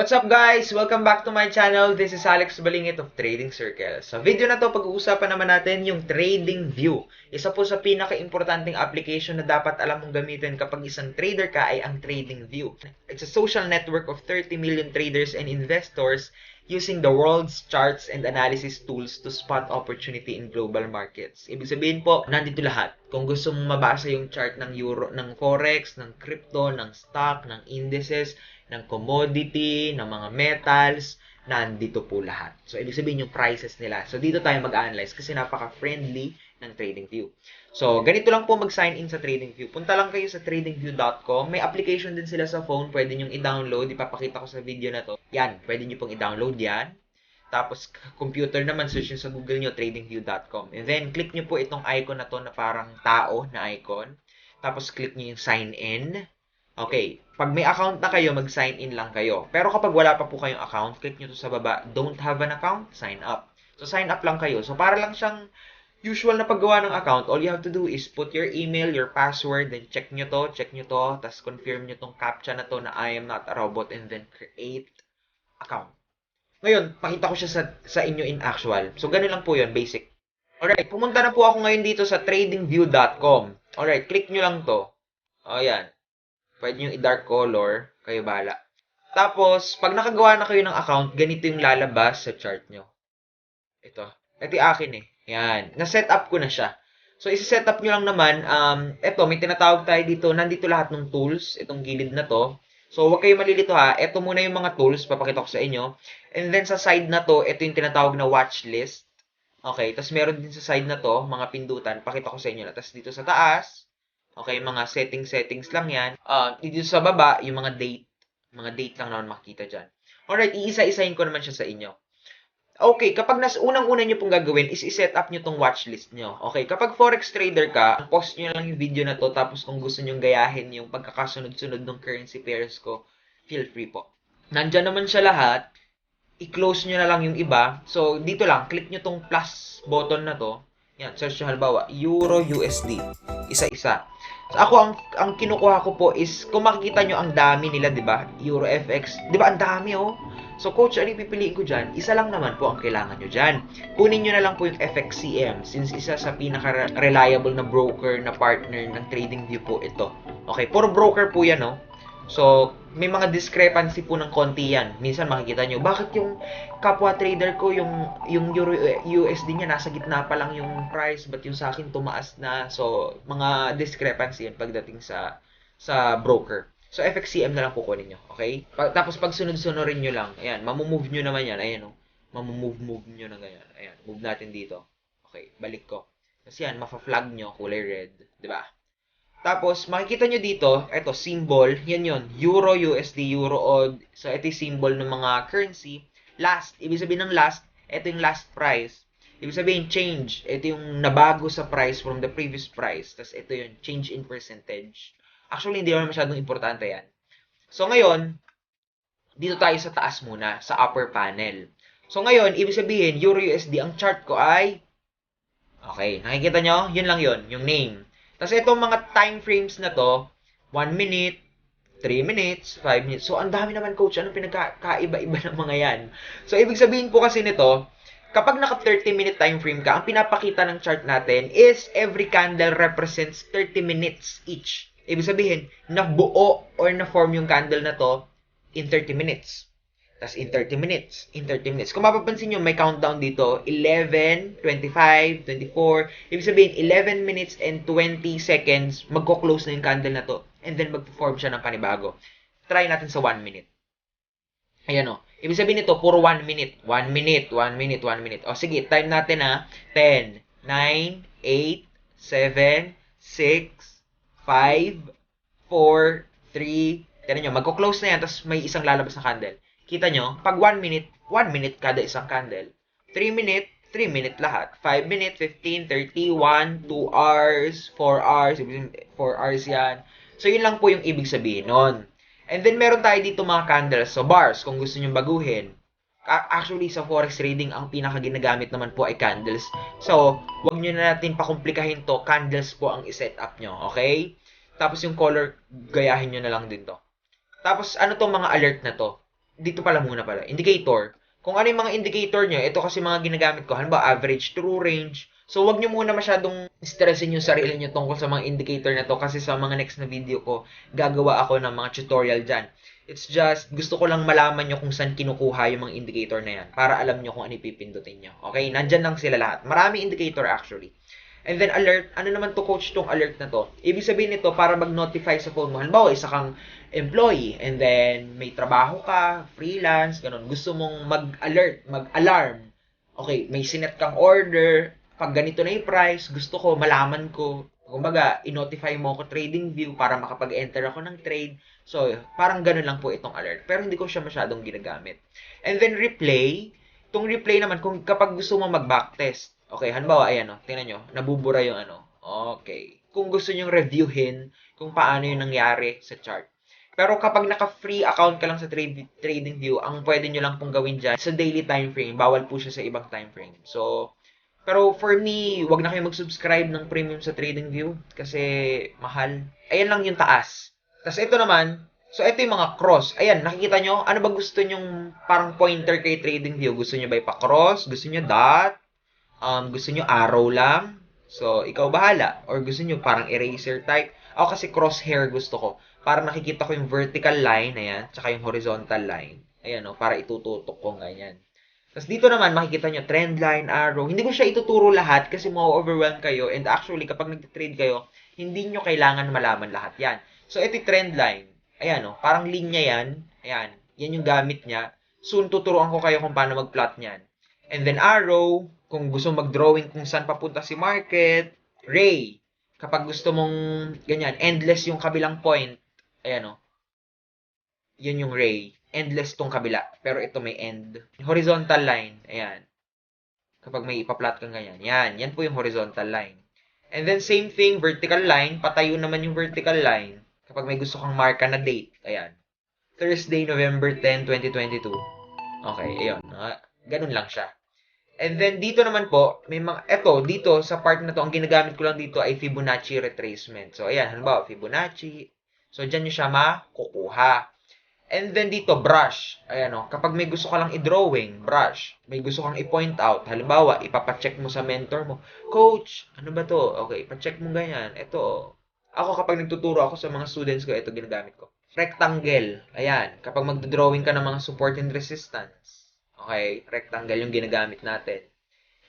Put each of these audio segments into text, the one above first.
What's up guys? Welcome back to my channel. This is Alex Balingit of Trading Circle. Sa video na to, pag-uusapan naman natin yung Trading View. Isa po sa pinaka-importanting application na dapat alam mong gamitin kapag isang trader ka ay ang Trading View. It's a social network of 30 million traders and investors using the world's charts and analysis tools to spot opportunity in global markets. Ibig sabihin po, nandito lahat. Kung gusto mong mabasa yung chart ng euro, ng forex, ng crypto, ng stock, ng indices, ng commodity, ng mga metals, nandito po lahat. So, ibig sabihin yung prices nila. So, dito tayo mag-analyze kasi napaka-friendly ng TradingView. So, ganito lang po mag-sign in sa TradingView. Punta lang kayo sa tradingview.com. May application din sila sa phone. Pwede nyo i-download. Ipapakita ko sa video na to. Yan. Pwede nyo pong i-download yan. Tapos, computer naman, search nyo sa Google nyo, tradingview.com. And then, click nyo po itong icon na to na parang tao na icon. Tapos, click nyo yung sign in. Okay, pag may account na kayo, mag-sign in lang kayo. Pero kapag wala pa po kayong account, click nyo to sa baba, don't have an account, sign up. So, sign up lang kayo. So, para lang siyang usual na paggawa ng account, all you have to do is put your email, your password, then check nyo to, check nyo to, tapos confirm nyo tong captcha na to na I am not a robot, and then create account. Ngayon, pakita ko siya sa, sa inyo in actual. So, ganun lang po yun, basic. Alright, pumunta na po ako ngayon dito sa tradingview.com. Alright, click nyo lang to. O, yan. Pwede nyo i-dark color. Kayo bala. Tapos, pag nakagawa na kayo ng account, ganito yung lalabas sa chart nyo. Ito. Ito yung akin eh. Yan. Na-set up ko na siya. So, isi-set up nyo lang naman. Um, ito, may tinatawag tayo dito. Nandito lahat ng tools. Itong gilid na to. So, huwag kayo malilito ha. Ito muna yung mga tools. Papakita ko sa inyo. And then, sa side na to, ito yung tinatawag na watch list. Okay. Tapos, meron din sa side na to, mga pindutan. Pakita ko sa inyo na. Tapos, dito sa taas, Okay, mga setting-settings lang yan. Uh, dito sa baba, yung mga date. Mga date lang naman makikita dyan. Alright, iisa-isahin ko naman siya sa inyo. Okay, kapag nas unang-una nyo pong gagawin is i-set up nyo tong watchlist nyo. Okay, kapag forex trader ka, post nyo lang yung video na to tapos kung gusto nyo gayahin yung pagkakasunod-sunod ng currency pairs ko, feel free po. Nandyan naman siya lahat. I-close nyo na lang yung iba. So, dito lang, click nyo tong plus button na to. Yan, search nyo halimbawa, Euro USD. Isa-isa. So, ako, ang, ang kinukuha ko po is, kung makikita nyo ang dami nila, di ba? Euro FX. Di ba, ang dami, oh. So, coach, ano yung pipiliin ko dyan? Isa lang naman po ang kailangan nyo dyan. Kunin nyo na lang po yung FXCM since isa sa pinaka-reliable na broker na partner ng TradingView po ito. Okay, puro broker po yan, no? So, may mga discrepancy po ng konti yan. Minsan makikita nyo, bakit yung kapwa trader ko, yung, yung Euro USD niya, nasa gitna pa lang yung price, but yung sa akin tumaas na. So, mga discrepancy yan pagdating sa sa broker. So, FXCM na lang kukunin nyo. Okay? Pa- tapos, pag sunod-sunurin nyo lang, ayan, mamumove nyo naman yan. Ayan, oh. Mamumove-move nyo na ganyan. Ayan, move natin dito. Okay, balik ko. Kasi yan, mafa-flag nyo, kulay red. ba? Tapos, makikita nyo dito, ito, symbol, yan yon Euro, USD, Euro, odd. So, ito yung symbol ng mga currency. Last, ibig sabihin ng last, ito yung last price. Ibig sabihin, change. Ito yung nabago sa price from the previous price. Tapos, ito yung change in percentage. Actually, hindi naman masyadong importante yan. So, ngayon, dito tayo sa taas muna, sa upper panel. So, ngayon, ibig sabihin, Euro, USD, ang chart ko ay, okay, nakikita nyo? Yun lang yun, yung name. Tapos itong mga time frames na to, 1 minute, 3 minutes, 5 minutes. So, ang dami naman, coach. Anong pinagkaiba-iba ng mga yan? So, ibig sabihin po kasi nito, kapag naka 30 minute time frame ka, ang pinapakita ng chart natin is every candle represents 30 minutes each. Ibig sabihin, nabuo or na-form yung candle na to in 30 minutes. Tapos in 30 minutes, in 30 minutes. Kung mapapansin nyo, may countdown dito, 11, 25, 24. Ibig sabihin, 11 minutes and 20 seconds, magko-close na yung candle na to. And then mag-form siya ng panibago. Try natin sa 1 minute. Ayan o. Ibig sabihin nito, puro 1 minute. 1 minute, 1 minute, 1 minute. O sige, time natin ha. 10, 9, 8, 7, 6, 5, 4, 3, Tignan nyo, magko-close na yan, tapos may isang lalabas na candle. Kita nyo, pag 1 minute, 1 minute kada isang candle. 3 minute, 3 minute lahat. 5 minute, 15, 31, 2 hours, 4 hours, 4 hours yan. So, yun lang po yung ibig sabihin nun. And then, meron tayo dito mga candles. So, bars, kung gusto nyo baguhin. Actually, sa forex trading, ang pinaka ginagamit naman po ay candles. So, wag nyo na natin pakomplikahin to. Candles po ang iset up nyo. Okay? Tapos yung color, gayahin nyo na lang din to. Tapos, ano tong mga alert na to? dito pala muna pala, indicator. Kung ano yung mga indicator nyo, ito kasi mga ginagamit ko, halimbawa average true range. So, wag nyo muna masyadong stressin yung sarili nyo tungkol sa mga indicator na to kasi sa mga next na video ko, gagawa ako ng mga tutorial dyan. It's just, gusto ko lang malaman nyo kung saan kinukuha yung mga indicator na yan para alam nyo kung ano ipipindutin nyo. Okay? Nandyan lang sila lahat. Marami indicator actually. And then alert, ano naman to coach tong alert na to? Ibig sabihin nito para mag-notify sa phone mo. Halimbawa, isa kang employee and then may trabaho ka, freelance, ganun. Gusto mong mag-alert, mag-alarm. Okay, may sinet kang order, pag ganito na yung price, gusto ko, malaman ko. Kumbaga, i-notify mo ako trading view para makapag-enter ako ng trade. So, parang ganun lang po itong alert. Pero hindi ko siya masyadong ginagamit. And then replay, itong replay naman, kung kapag gusto mo mag-backtest, Okay, halimbawa, ayan o, tingnan nyo, nabubura yung ano. Okay. Kung gusto nyo reviewin kung paano yung nangyari sa chart. Pero kapag naka-free account ka lang sa trade, trading view, ang pwede nyo lang pong gawin dyan sa daily time frame. Bawal po siya sa ibang time frame. So, pero for me, wag na kayo mag-subscribe ng premium sa trading view kasi mahal. Ayan lang yung taas. Tapos ito naman, so ito yung mga cross. Ayan, nakikita nyo, ano ba gusto nyong parang pointer kay trading view? Gusto nyo ba ipa-cross? Gusto nyo dot? um, gusto nyo arrow lang, so ikaw bahala. Or gusto nyo parang eraser type. Ako kasi crosshair gusto ko. Para nakikita ko yung vertical line, ayan, tsaka yung horizontal line. Ayan, no, para itututok ko ganyan. Tapos dito naman, makikita nyo, trend line, arrow. Hindi ko siya ituturo lahat kasi ma-overwhelm kayo. And actually, kapag nag-trade kayo, hindi nyo kailangan malaman lahat yan. So, ito yung trend line. Ayan, no, parang linya yan. Ayan, yan yung gamit niya. Soon, tuturuan ko kayo kung paano mag-plot niyan. And then arrow, kung gusto mag-drawing kung saan papunta si market, ray. Kapag gusto mong ganyan, endless yung kabilang point, ayan o. Yun yung ray. Endless tong kabila. Pero ito may end. Horizontal line, ayan. Kapag may ipa-plot kang ganyan. Yan, yan po yung horizontal line. And then same thing, vertical line. Patayo naman yung vertical line. Kapag may gusto kang marka na date, ayan. Thursday, November 10, 2022. Okay, ayun. Ganun lang siya. And then, dito naman po, may mga, eto, dito, sa part na to, ang ginagamit ko lang dito ay Fibonacci retracement. So, ayan, halimbawa, Fibonacci. So, dyan nyo siya makukuha. And then, dito, brush. Ayan, o, oh, kapag may gusto ka lang i-drawing, brush. May gusto kang i-point out. Halimbawa, ipapacheck mo sa mentor mo, Coach, ano ba to? Okay, ipacheck mo ganyan. Ito, oh. Ako, kapag nagtuturo ako sa mga students ko, ito ginagamit ko. Rectangle. Ayan, kapag magdodrawing ka ng mga support and resistance Okay, rectangle yung ginagamit natin.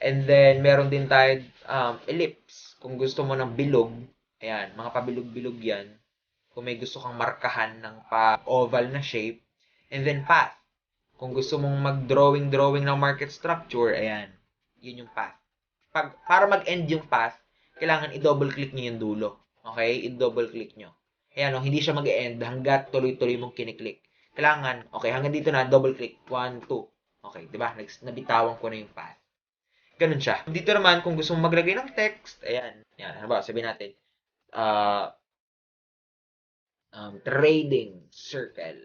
And then, meron din tayo um, ellipse. Kung gusto mo ng bilog, ayan, mga pabilog-bilog yan. Kung may gusto kang markahan ng pa-oval na shape. And then, path. Kung gusto mong mag-drawing-drawing ng market structure, ayan, yun yung path. Pag, para mag-end yung path, kailangan i-double click nyo yung dulo. Okay? I-double click nyo. Ayan, no, hindi siya mag-end hanggat tuloy-tuloy mong kiniklik. Kailangan, okay, hanggang dito na, double click. 1, 2. Okay, di ba? Nabitawan ko na yung path. Ganun siya. Dito naman, kung gusto mong maglagay ng text, ayan. Yan, ano ba? Sabihin natin, uh, um, trading circle.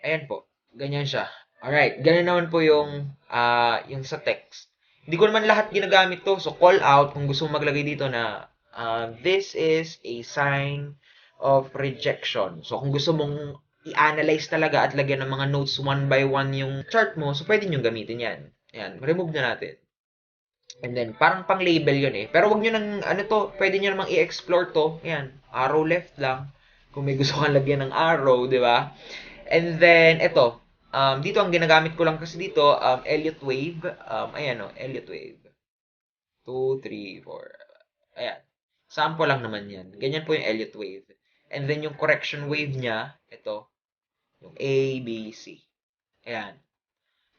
Ayan po. Ganyan siya. Alright. Ganun naman po yung, uh, yung sa text. Hindi ko naman lahat ginagamit to. So, call out kung gusto mong maglagay dito na uh, this is a sign of rejection. So, kung gusto mong i-analyze talaga at lagyan ng mga notes one by one yung chart mo, so pwede nyo gamitin yan. Yan, remove na natin. And then, parang pang-label yun eh. Pero wag nyo nang, ano to, pwede nyo namang i-explore to. Yan, arrow left lang. Kung may gusto kang lagyan ng arrow, di ba? And then, ito, um, dito ang ginagamit ko lang kasi dito, um, Elliott Wave. Um, ayan o, oh, Elliott Wave. 2, 3, 4. Ayan. Sample lang naman yan. Ganyan po yung Elliott Wave. And then yung correction wave niya, ito, yung A, B, C. Ayan.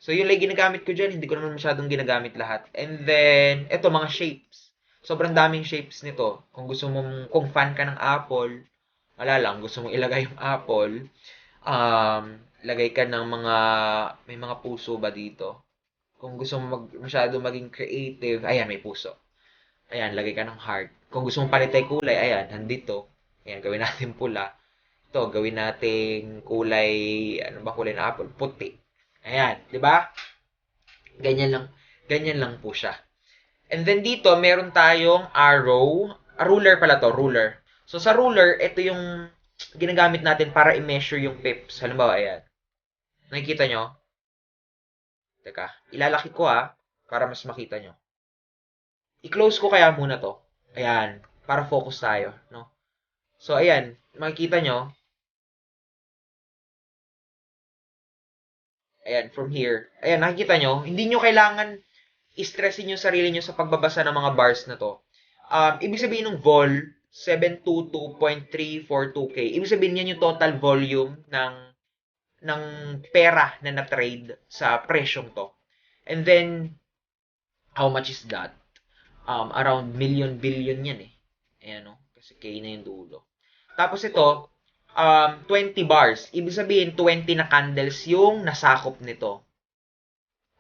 So, yun lang ginagamit ko dyan. Hindi ko naman masyadong ginagamit lahat. And then, ito, mga shapes. Sobrang daming shapes nito. Kung gusto mong, kung fan ka ng Apple, wala lang, gusto mong ilagay yung Apple, um, lagay ka ng mga, may mga puso ba dito? Kung gusto mo mag, masyado maging creative, ayan, may puso. Ayan, lagay ka ng heart. Kung gusto mong palitay kulay, ayan, nandito. Ayan, gawin natin pula. Ito, gawin natin kulay, ano ba kulay na apple? Puti. Ayan, di ba? Ganyan lang, ganyan lang po siya. And then dito, meron tayong arrow. A ruler pala to, ruler. So sa ruler, ito yung ginagamit natin para i-measure yung pips. Halimbawa, ayan. Nakikita nyo? Teka, ilalaki ko ah, para mas makita nyo. I-close ko kaya muna to. Ayan, para focus tayo, no? So, ayan, makikita nyo, Ayan, from here. Ayan, nakikita nyo, hindi nyo kailangan i-stressin yung sarili nyo sa pagbabasa ng mga bars na to. Um, ibig sabihin ng vol, 722.342K. Ibig sabihin yan yung total volume ng ng pera na na-trade sa presyong to. And then, how much is that? Um, around million, billion yan eh. Ayan o, kasi K na yung dulo. Tapos ito, um, 20 bars. Ibig sabihin, 20 na candles yung nasakop nito.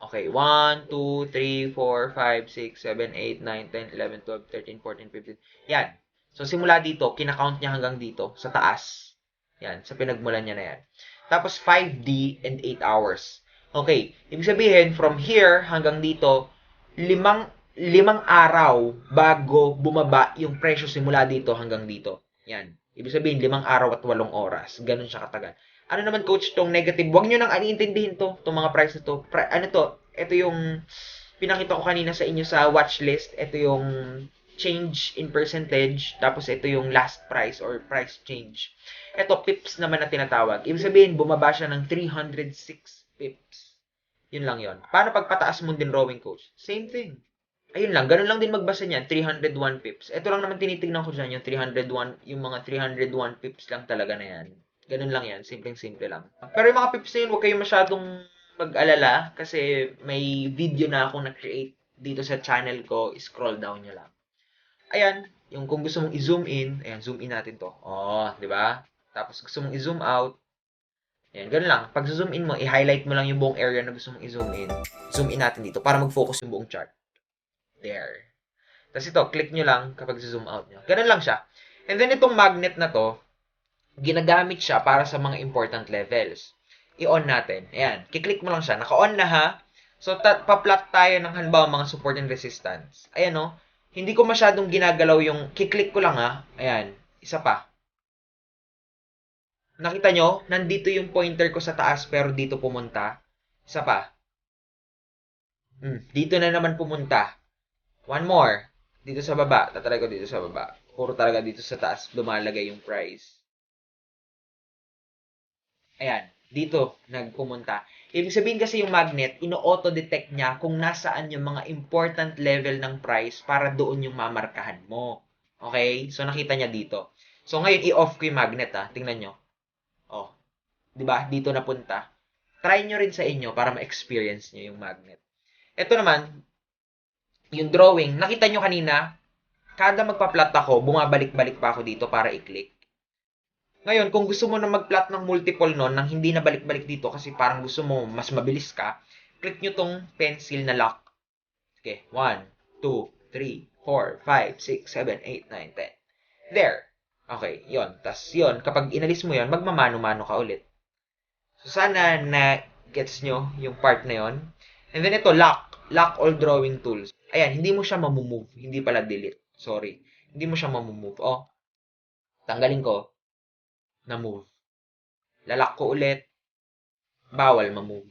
Okay, 1, 2, 3, 4, 5, 6, 7, 8, 9, 10, 11, 12, 13, 14, 15. Yan. So, simula dito, kinakount niya hanggang dito, sa taas. Yan, sa pinagmulan niya na yan. Tapos, 5D and 8 hours. Okay, ibig sabihin, from here hanggang dito, limang, limang araw bago bumaba yung presyo simula dito hanggang dito. Yan. Ibig sabihin, limang araw at walong oras. Ganun siya katagal. Ano naman, coach, tong negative? Huwag nyo nang aniintindihin to, tong mga price na to. Pri- ano to? Ito yung pinakita ko kanina sa inyo sa watch list. Ito yung change in percentage. Tapos ito yung last price or price change. Ito, pips naman na tinatawag. Ibig sabihin, bumaba siya ng 306 pips. Yun lang yon. Paano pagpataas mo din rowing coach? Same thing. Ayun lang, ganun lang din magbasa niyan, 301 pips. Ito lang naman tinitingnan ko dyan, yung 301, yung mga 301 pips lang talaga na yan. Ganun lang yan, simpleng-simple lang. Pero yung mga pips na yun, huwag kayong masyadong mag-alala kasi may video na akong na-create dito sa channel ko, scroll down nyo lang. Ayan, yung kung gusto mong i-zoom in, ayan, zoom in natin to. Oh, di ba? Tapos gusto mong i-zoom out, ayan, ganun lang. Pag zoom in mo, i-highlight mo lang yung buong area na gusto mong i-zoom in. Zoom in natin dito para mag-focus yung buong chart. There. Tapos ito, click nyo lang kapag zoom out nyo. Ganun lang siya. And then itong magnet na to, ginagamit siya para sa mga important levels. I-on natin. Ayan. Kiklik mo lang siya. Naka-on na ha. So, pa-plot tayo ng halimbawa mga support and resistance. Ayan o. Hindi ko masyadong ginagalaw yung kiklik ko lang ha. Ayan. Isa pa. Nakita nyo? Nandito yung pointer ko sa taas pero dito pumunta. Isa pa. Hmm, dito na naman pumunta. One more. Dito sa baba. Tatry ko dito sa baba. Puro talaga dito sa taas. Lumalagay yung price. Ayan. Dito, nagpumunta. Ibig sabihin kasi yung magnet, ino-auto-detect niya kung nasaan yung mga important level ng price para doon yung mamarkahan mo. Okay? So, nakita niya dito. So, ngayon, i-off ko yung magnet, ha. Tingnan nyo. Oh. Ba? Dito napunta. Try nyo rin sa inyo para ma-experience nyo yung magnet. Ito naman, yung drawing, nakita nyo kanina, kada magpa-plot ako, bumabalik-balik pa ako dito para i-click. Ngayon, kung gusto mo na mag-plot ng multiple nun, nang hindi na balik-balik dito kasi parang gusto mo mas mabilis ka, click nyo tong pencil na lock. Okay, 1, 2, 3, 4, 5, 6, 7, 8, 9, 10. There. Okay, yon. Tapos yon, kapag inalis mo yon, magmamano-mano ka ulit. So, sana na gets nyo yung part na yon. And then ito, lock. Lock all drawing tools. Ayan, hindi mo siya mamumove. Hindi pala delete. Sorry. Hindi mo siya mamumove. Oh, tanggalin ko. Na-move. Lalak ko ulit. Bawal ma-move.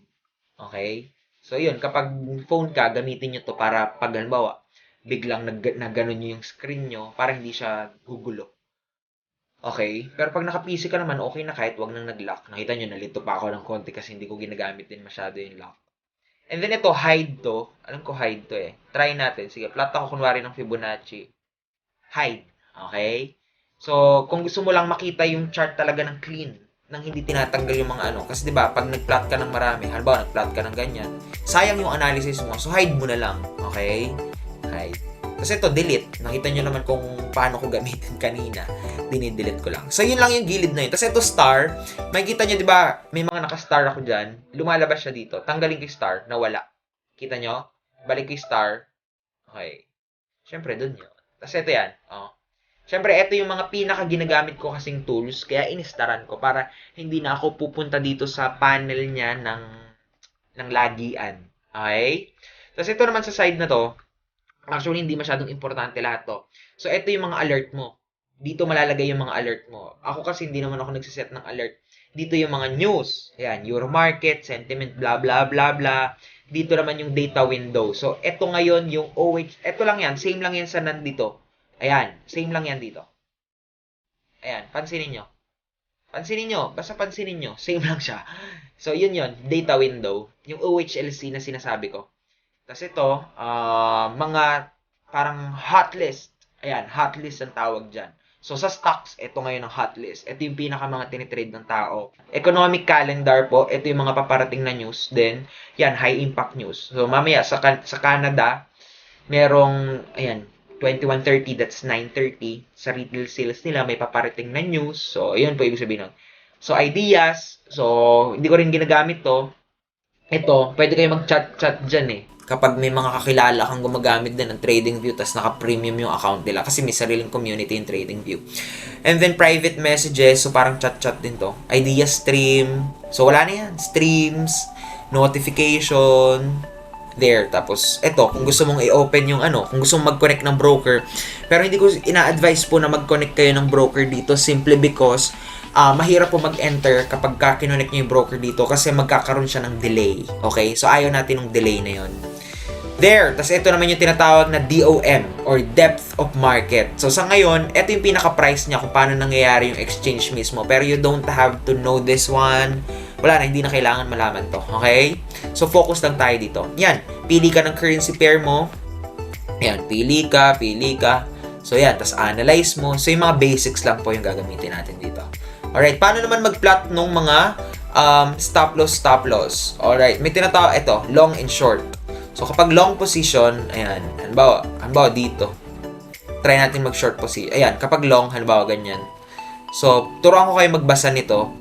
Okay? So, yun. Kapag phone ka, gamitin nyo to para pag halimbawa, biglang nag, na ganun nyo yung screen nyo, para hindi siya gugulo. Okay? Pero pag naka-PC ka naman, okay na kahit wag nang nag-lock. Nakita nyo, nalito pa ako ng konti kasi hindi ko ginagamit din masyado yung lock. And then ito, hide to. Alam ko hide to eh. Try natin. Sige, plot ako kunwari ng Fibonacci. Hide. Okay? So, kung gusto mo lang makita yung chart talaga ng clean, nang hindi tinatanggal yung mga ano. Kasi 'di ba, pag nag-plot ka ng marami, halimbawa nag-plot ka ng ganyan, sayang yung analysis mo. So hide mo na lang, okay? Hide. Kasi ito, delete. Nakita nyo naman kung paano ko gamitin kanina. Dinidelete ko lang. So, yun lang yung gilid na yun. Tapos ito, star. Makikita nyo, di ba, may mga naka-star ako dyan. Lumalabas siya dito. Tanggalin ko yung star, nawala. Kita nyo? Balik ko yung star. Okay. Siyempre, dun yun. Tapos ito yan. Oh. Siyempre, ito yung mga pinaka ginagamit ko kasing tools, kaya inistaran ko para hindi na ako pupunta dito sa panel niya ng, ng lagian. Okay? Tapos ito naman sa side na to, actually hindi masyadong importante lahat to. So, ito yung mga alert mo. dito malalagay yung mga alert mo. Ako kasi hindi naman ako nagsiset ng alert. Dito yung mga news. Ayan, Euro market, sentiment, blah, blah, blah, blah. Dito naman yung data window. So, eto ngayon yung OH. Eto lang yan. Same lang yan sa nandito. Ayan, same lang yan dito. Ayan, pansinin nyo. Pansinin nyo, basta pansinin nyo, same lang siya. So, yun yun, data window, yung OHLC na sinasabi ko. Tapos ito, ah, mga parang hot list. Ayan, hot list ang tawag dyan. So, sa stocks, ito ngayon ang hot list. Ito yung pinaka mga tinitrade ng tao. Economic calendar po, ito yung mga paparating na news. Then, yan, high impact news. So, mamaya sa, sa Canada, merong, ayan, 21.30, that's 9.30. Sa retail sales nila, may paparating na news. So, yun po ibig sabihin nun. So, ideas. So, hindi ko rin ginagamit to. Ito, pwede kayo mag-chat-chat dyan eh. Kapag may mga kakilala kang gumagamit din ng TradingView, tas naka-premium yung account nila. Kasi may sariling community yung TradingView. And then, private messages. So, parang chat-chat din to. Idea stream. So, wala na yan. Streams, notification, there. Tapos, eto, kung gusto mong i-open yung ano, kung gusto mong mag-connect ng broker. Pero hindi ko ina-advise po na mag-connect kayo ng broker dito simply because ah mahirap po mag-enter kapag ka kinonect yung broker dito kasi magkakaroon siya ng delay. Okay? So, ayaw natin ng delay na yon. There. Tapos ito naman yung tinatawag na DOM or Depth of Market. So sa ngayon, ito yung pinaka-price niya kung paano nangyayari yung exchange mismo. Pero you don't have to know this one. Wala na, hindi na kailangan malaman to. Okay? So focus lang tayo dito. Yan. Pili ka ng currency pair mo. Yan. Pili ka, pili ka. So yan. Tapos analyze mo. So yung mga basics lang po yung gagamitin natin dito. Alright. Paano naman mag-plot nung mga um, stop loss, stop loss? Alright. May tinatawag, ito, long and short. So, kapag long position, ayan, halimbawa, halimbawa dito, try natin mag-short position. Ayan, kapag long, halimbawa ganyan. So, turuan ko kayo magbasa nito.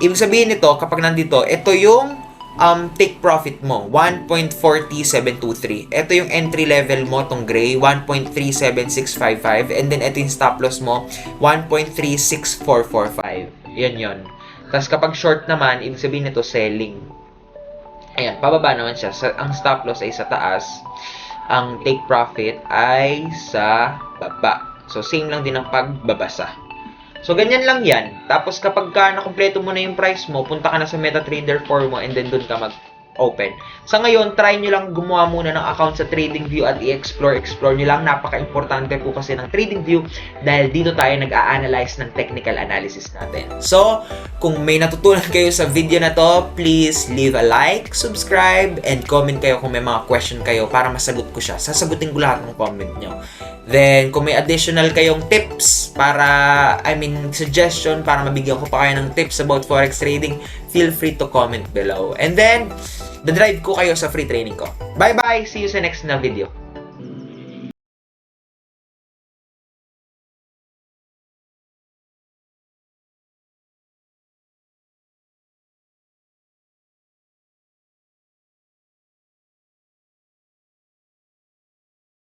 Ibig sabihin nito, kapag nandito, ito yung um, take profit mo, 1.40723. Ito yung entry level mo, tong gray, 1.37655. And then, ito yung stop loss mo, 1.36445. Yan yon. Tapos, kapag short naman, ibig sabihin nito, selling. Ayan, pababa naman siya. Sa, ang stop loss ay sa taas. Ang take profit ay sa baba. So, same lang din ang pagbabasa. So, ganyan lang yan. Tapos, kapag ka nakompleto mo na yung price mo, punta ka na sa MetaTrader 4 mo and then dun ka mag-open. Sa ngayon, try nyo lang gumawa muna ng account sa TradingView at i-explore. Explore nyo lang. Napaka-importante po kasi ng TradingView dahil dito tayo nag-a-analyze ng technical analysis natin. So, kung may natutunan kayo sa video na to, please leave a like, subscribe, and comment kayo kung may mga question kayo para masagot ko siya. Sasagutin ko lahat ng comment nyo. Then, kung may additional kayong tips para, I mean, suggestion para mabigyan ko pa kayo ng tips about forex trading, feel free to comment below. And then, the drive ko kayo sa free training ko. Bye-bye! See you sa next na video.